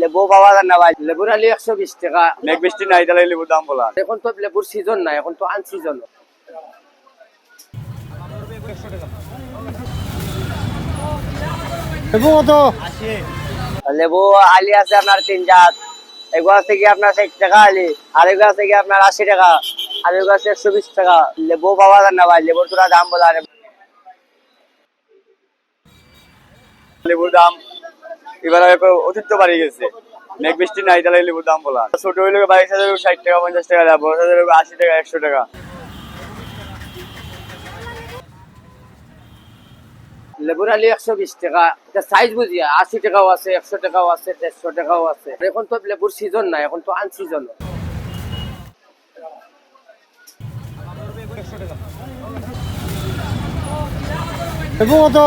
লেবু পাওয়া যায় না ভাই। লেবুর আলি একশো বিশ টাকা। মেঘ বৃষ্টি নাই তাহলে লেবুর দাম বলা। এখন তো লেবুর সিজন না এখন তো আন সিজন লেবু কত? লেবু আলি আছে আপনার তিন জাত। এগুলো আছে কি আপনার ষাট টাকা আলি আর এগুলো আছে কি আপনার আশি টাকা আর এগুলো আছে একশো বিশ টাকা। লেবু পাওয়া যায় না ভাই লেবুর তোরা দাম বলা। লেবুর দাম এবার একটু অতিরিক্ত বাড়ি গেছে। মেঘ বৃষ্টি নাই তাহলে লেবুর দাম বলা। ছোট হইলে বাইশ হাজার ষাট টাকা পঞ্চাশ টাকা লাভ বড় হাজার আশি টাকা একশো টাকা। লেবুর আলি একশো বিশ টাকা। এটা সাইজ বুঝিয়া আশি টাকাও আছে একশো টাকাও আছে দেড়শো টাকাও আছে। এখন তো লেবুর সিজন না এখন তো আন সিজন লেবু কত?